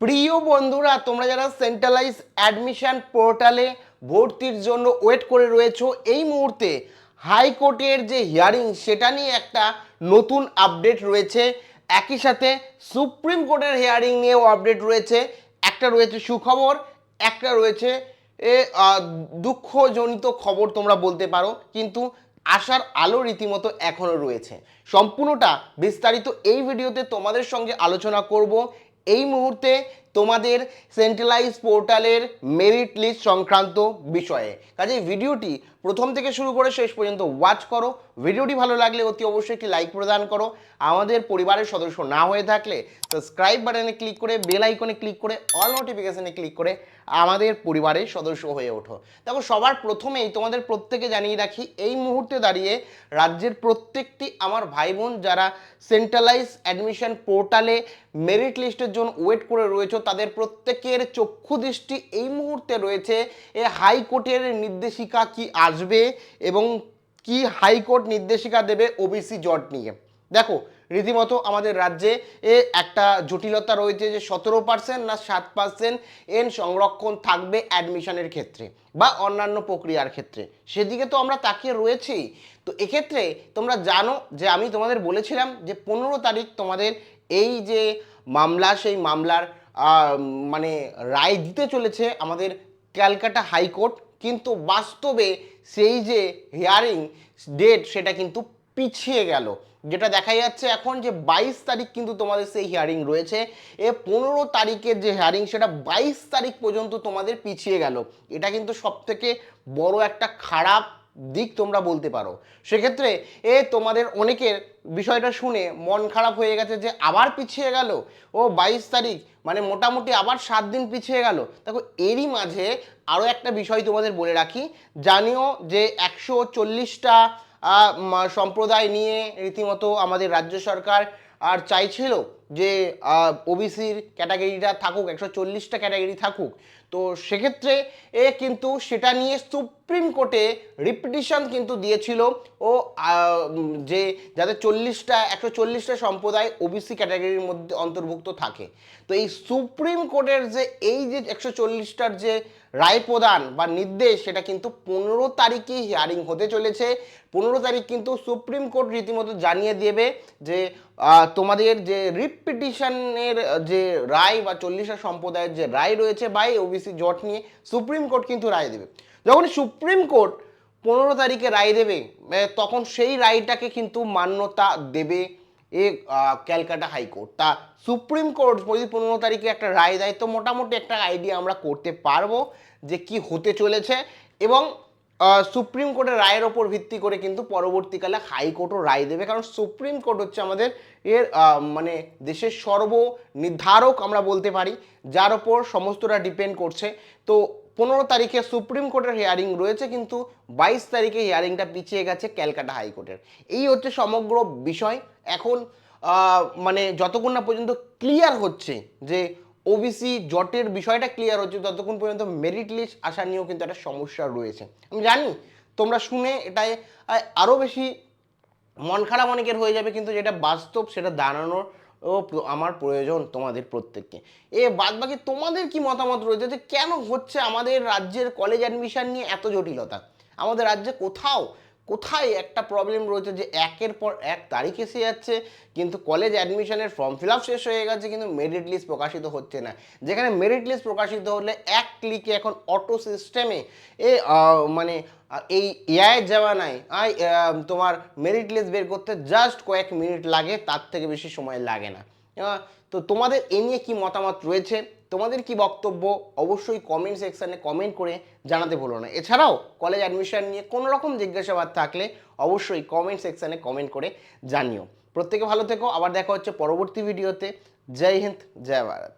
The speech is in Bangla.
প্রিয় বন্ধুরা, তোমরা যারা সেন্ট্রালাইজ অ্যাডমিশন পোর্টালে ভর্তির জন্য ওয়েট করে রয়েছো, এই মুহূর্তে হাইকোর্টের যে হিয়ারিং সেটা নিয়ে একটা নতুন আপডেট রয়েছে। একই সাথে সুপ্রিম কোর্টের হিয়ারিং নিয়েও আপডেট রয়েছে। একটা রয়েছে সুখবর, একটা রয়েছে, এ দুঃখজনিত খবর তোমরা বলতে পারো, কিন্তু আশার আলো রীতিমতো এখনও রয়েছে। সম্পূর্ণটা বিস্তারিত এই ভিডিওতে তোমাদের সঙ্গে আলোচনা করব। এই মুহূর্তে তোমাদের সেন্ট্রালাইজ পোর্টালের মেরিট লিস্ট সংক্রান্ত বিষয়ে। কাজে ভিডিওটি প্রথম থেকে শুরু করে শেষ পর্যন্ত ওয়াচ করো। ভিডিওটি ভালো লাগলে অতি অবশ্যই একটি লাইক প্রদান করো। আমাদের পরিবারের সদস্য না হয়ে থাকলে সাবস্ক্রাইব বাটনে ক্লিক করে বেল আইকনে ক্লিক করে অল নোটিফিকেশনে ক্লিক করে আমাদের পরিবারের সদস্য হয়ে ওঠো। দেখো, সবার প্রথমেই তোমাদের প্রত্যেকে জানিয়ে রাখি, এই মুহূর্তে দাঁড়িয়ে রাজ্যের প্রত্যেকটি আমার ভাই বোন যারা সেন্ট্রালাইজ অ্যাডমিশন পোর্টালে মেরিট লিস্টের জন্য ওয়েট করে রয়েছে তাদের প্রত্যেকের চক্ষু দৃষ্টি এই মুহূর্তে রয়েছে। এ হাইকোর্টের নির্দেশিকা কি আসবে এবং কি হাইকোর্ট নির্দেশিকা দেবে ওবিসি জট নিয়ে? দেখো, রীতিমতো আমাদের রাজ্যে এ একটা জটিলতা রয়েছে যে সতেরো পার্সেন্ট না সাত পার্সেন্ট এন সংরক্ষণ থাকবে অ্যাডমিশনের ক্ষেত্রে বা অন্যান্য প্রক্রিয়ার ক্ষেত্রে। সেদিকে তো আমরা তাকিয়ে রয়েছি। তো এক্ষেত্রে তোমরা জানো যে আমি তোমাদের বলেছিলাম যে পনেরো তারিখ তোমাদের এই যে মামলা, সেই মামলার মানে রায় দিতে চলেছে আমাদের ক্যালকাটা হাইকোর্ট, কিন্তু বাস্তবে সেই যে হিয়ারিং ডেট সেটা কিন্তু পিছিয়ে গেল। যেটা দেখা যাচ্ছে এখন যে বাইশ তারিখ কিন্তু তোমাদের সেই হিয়ারিং রয়েছে। এ পনেরো তারিখের যে হিয়ারিং সেটা বাইশ তারিখ পর্যন্ত তোমাদের পিছিয়ে গেল। এটা কিন্তু সব থেকে বড় একটা খারাপ দিক তোমরা বলতে পারো। সেক্ষেত্রে এ তোমাদের অনেকের বিষয়টা শুনে মন খারাপ হয়ে গেছে যে আবার পিছিয়ে গেল। ও বাইশ তারিখ মানে মোটামুটি আবার সাত দিন পিছিয়ে গেল। দেখো, এরই মাঝে আরও একটা বিষয় তোমাদের বলে রাখি। জানিও যে একশো চল্লিশটা সম্প্রদায় নিয়ে রীতিমতো আমাদের রাজ্য সরকার আর চাইছিল যে ওবিসির ক্যাটাগরিটা থাকুক, একশো চল্লিশটা ক্যাটাগরি থাকুক, তো সেক্ষেত্রে এ কিন্তু সেটা নিয়ে সুপ্রিম কোর্টে রিপিটিশন কিন্তু দিয়েছিল। ও যে যাতে চল্লিশটা, একশো চল্লিশটা সম্প্রদায় ওবিসি ক্যাটাগরির মধ্যে অন্তর্ভুক্ত থাকে। তো এই সুপ্রিম কোর্টের যে, এই যে একশো চল্লিশটার যে রায় প্রদান বা নির্দেশ, সেটা কিন্তু পনেরো তারিখে হিয়ারিং হতে চলেছে। পনেরো তারিখ কিন্তু সুপ্রিম কোর্ট রীতিমতো জানিয়ে দেবে যে তোমাদের যে রিপিটিশনের যে রায় বা চল্লিশটা সম্প্রদায়ের যে রায় রয়েছে বা ওবিসি জট নিয়ে সুপ্রিম কোর্ট কিন্তু রায় দেবে। যখন সুপ্রিম কোর্ট পনেরো তারিখে রায় দেবে তখন সেই রায়টাকে কিন্তু মান্যতা দেবে এ ক্যালকাটা হাইকোর্ট। তা সুপ্রিম কোর্ট যদি পনেরো তারিখে একটা রায় দেয়, তো মোটামুটি একটা আইডিয়া আমরা করতে পারব যে কি হতে চলেছে এবং সুপ্রিম কোর্টের রায়ের ওপর ভিত্তি করে কিন্তু পরবর্তীকালে হাইকোর্টও রায় দেবে। কারণ সুপ্রিম কোর্ট হচ্ছে আমাদের এর মানে দেশের সর্ব নির্ধারক আমরা বলতে পারি, যার ওপর সমস্তটা ডিপেন্ড করছে। তো পনেরো তারিখে সুপ্রিম কোর্টের হিয়ারিং রয়েছে, কিন্তু বাইশ তারিখে হিয়ারিংটা পিছিয়ে গেছে ক্যালকাটা হাইকোর্টের। এই হচ্ছে সমগ্র বিষয়। এখন মানে যতক্ষণ না পর্যন্ত ক্লিয়ার হচ্ছে যে ওবিসি জটের বিষয়টা ক্লিয়ার হচ্ছে ততক্ষণ পর্যন্ত মেরিট লিস্ট আসা নিয়েও কিন্তু একটা সমস্যা রয়েছে। আমি জানি তোমরা শুনে এটাই আরও বেশি মন খারাপ অনেকের হয়ে যাবে, কিন্তু যেটা বাস্তব সেটা দাঁড়ানোর, ও আমার প্রয়োজন তোমাদের প্রত্যেককে। এ বাদ বাকি তোমাদের কি মতামত রয়েছে যে কেন হচ্ছে আমাদের রাজ্যের কলেজ অ্যাডমিশন নিয়ে এত জটিলতা? আমাদের রাজ্যে কোথাও কোথায় একটা প্রবলেম রয়েছে যে একের পর এক তারিখ এসে যাচ্ছে কিন্তু কলেজ অ্যাডমিশনের ফর্ম ফিল আপ শেষ হয়ে গেছে কিন্তু মেরিট লিস্ট প্রকাশিত হচ্ছে না। যেখানে মেরিট লিস্ট প্রকাশিত হলে এক ক্লিকে এখন অটো সিস্টেমে এ মানে এই এআই জামানায় আই আহ, তোমার মেরিট লিস্ট বের করতে জাস্ট কয়েক মিনিট লাগে তার থেকে বেশি সময় লাগে না। তো তোমাদের এ নিয়ে কি মতামত রয়েছে? তোমাদের কি বক্তব্য অবশ্যই কমেন্ট সেকশানে কমেন্ট করে জানাতে ভুলো না। এছাড়াও কলেজ অ্যাডমিশন নিয়ে কোনো রকম জিজ্ঞাসাবাদ থাকলে অবশ্যই কমেন্ট সেকশানে কমেন্ট করে জানিও। প্রত্যেকে ভালো থেকো, আবার দেখা হচ্ছে পরবর্তী ভিডিওতে জয় হিন্দ, জয় ভারত।